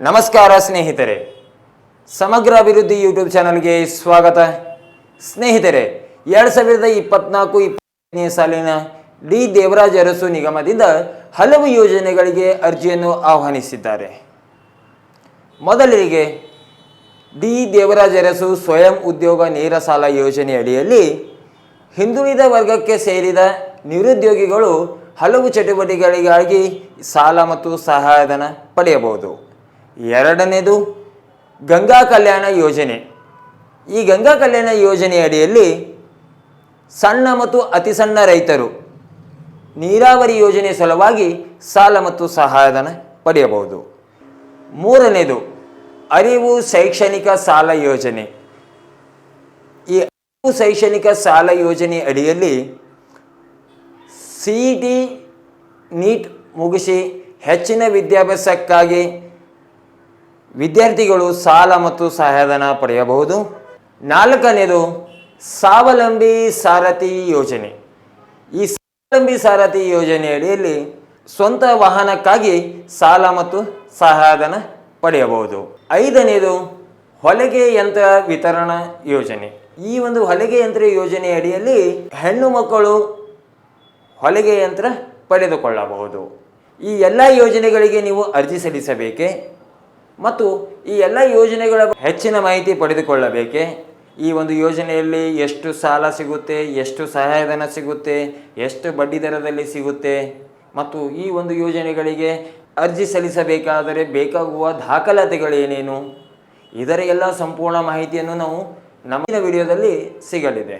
ನಮಸ್ಕಾರ ಸ್ನೇಹಿತರೆ. ಸಮಗ್ರ ಅಭಿವೃದ್ಧಿ ಯೂಟ್ಯೂಬ್ ಚಾನಲ್ಗೆ ಸ್ವಾಗತ. ಸ್ನೇಹಿತರೆ, ಎರಡು ಸಾವಿರದ ಇಪ್ಪತ್ನಾಲ್ಕು ಇಪ್ಪತ್ತನೇ ಸಾಲಿನ ಡಿ ದೇವರಾಜ್ ಅರಸು ನಿಗಮದಿಂದ ಹಲವು ಯೋಜನೆಗಳಿಗೆ ಅರ್ಜಿಯನ್ನು ಆಹ್ವಾನಿಸಿದ್ದಾರೆ. ಮೊದಲಿಗೆ ಡಿ ದೇವರಾಜ್ ಅರಸು ಸ್ವಯಂ ಉದ್ಯೋಗ ನೇರ ಸಾಲ ಯೋಜನೆ ಅಡಿಯಲ್ಲಿ ಹಿಂದುಳಿದ ವರ್ಗಕ್ಕೆ ಸೇರಿದ ನಿರುದ್ಯೋಗಿಗಳು ಹಲವು ಚಟುವಟಿಕೆಗಳಿಗಾಗಿ ಸಾಲ ಮತ್ತು ಸಹಾಯಧನ ಪಡೆಯಬಹುದು. ಎರಡನೇದು ಗಂಗಾ ಕಲ್ಯಾಣ ಯೋಜನೆ. ಈ ಗಂಗಾ ಕಲ್ಯಾಣ ಯೋಜನೆ ಅಡಿಯಲ್ಲಿ ಸಣ್ಣ ಮತ್ತು ಅತಿ ಸಣ್ಣ ರೈತರು ನೀರಾವರಿ ಯೋಜನೆ ಸಲುವಾಗಿ ಸಾಲ ಮತ್ತು ಸಹಾಯಧನ ಪಡೆಯಬಹುದು. ಮೂರನೇದು ಅರಿವು ಶೈಕ್ಷಣಿಕ ಸಾಲ ಯೋಜನೆ. ಈ ಅರಿವು ಶೈಕ್ಷಣಿಕ ಸಾಲ ಯೋಜನೆ ಅಡಿಯಲ್ಲಿ ಸಿ ಟಿ ನೀಟ್ ಮುಗಿಸಿ ಹೆಚ್ಚಿನ ವಿದ್ಯಾಭ್ಯಾಸಕ್ಕಾಗಿ ವಿದ್ಯಾರ್ಥಿಗಳು ಸಾಲ ಮತ್ತು ಸಹಾಯಧನ ಪಡೆಯಬಹುದು. ನಾಲ್ಕನೇದು ಸ್ವಾವಲಂಬಿ ಸಾರಥಿ ಯೋಜನೆ. ಈ ಸ್ವಾವಲಂಬಿ ಸಾರಥಿ ಯೋಜನೆ ಅಡಿಯಲ್ಲಿ ಸ್ವಂತ ವಾಹನಕ್ಕಾಗಿ ಸಾಲ ಮತ್ತು ಸಹಾಯಧನ ಪಡೆಯಬಹುದು. ಐದನೇದು ಹೊಲಿಗೆ ಯಂತ್ರ ವಿತರಣಾ ಯೋಜನೆ. ಈ ಒಂದು ಹೊಲಿಗೆ ಯಂತ್ರ ಯೋಜನೆ ಅಡಿಯಲ್ಲಿ ಹೆಣ್ಣು ಮಕ್ಕಳು ಹೊಲಿಗೆ ಯಂತ್ರ ಪಡೆದುಕೊಳ್ಳಬಹುದು. ಈ ಎಲ್ಲ ಯೋಜನೆಗಳಿಗೆ ನೀವು ಅರ್ಜಿ ಸಲ್ಲಿಸಬೇಕೆ? ಮತ್ತು ಈ ಎಲ್ಲ ಯೋಜನೆಗಳ ಹೆಚ್ಚಿನ ಮಾಹಿತಿ ಪಡೆದುಕೊಳ್ಳಬೇಕೆ? ಈ ಒಂದು ಯೋಜನೆಯಲ್ಲಿ ಎಷ್ಟು ಸಾಲ ಸಿಗುತ್ತೆ, ಎಷ್ಟು ಸಹಾಯಧನ ಸಿಗುತ್ತೆ, ಎಷ್ಟು ಬಡ್ಡಿ ದರದಲ್ಲಿ ಸಿಗುತ್ತೆ ಮತ್ತು ಈ ಒಂದು ಯೋಜನೆಗಳಿಗೆ ಅರ್ಜಿ ಸಲ್ಲಿಸಬೇಕಾದರೆ ಬೇಕಾಗುವ ದಾಖಲಾತಿಗಳೇನೇನು ಇದರ ಎಲ್ಲ ಸಂಪೂರ್ಣ ಮಾಹಿತಿಯನ್ನು ನಾವು ನಮ್ಮ ವಿಡಿಯೋದಲ್ಲಿ ಸಿಗಲಿದೆ.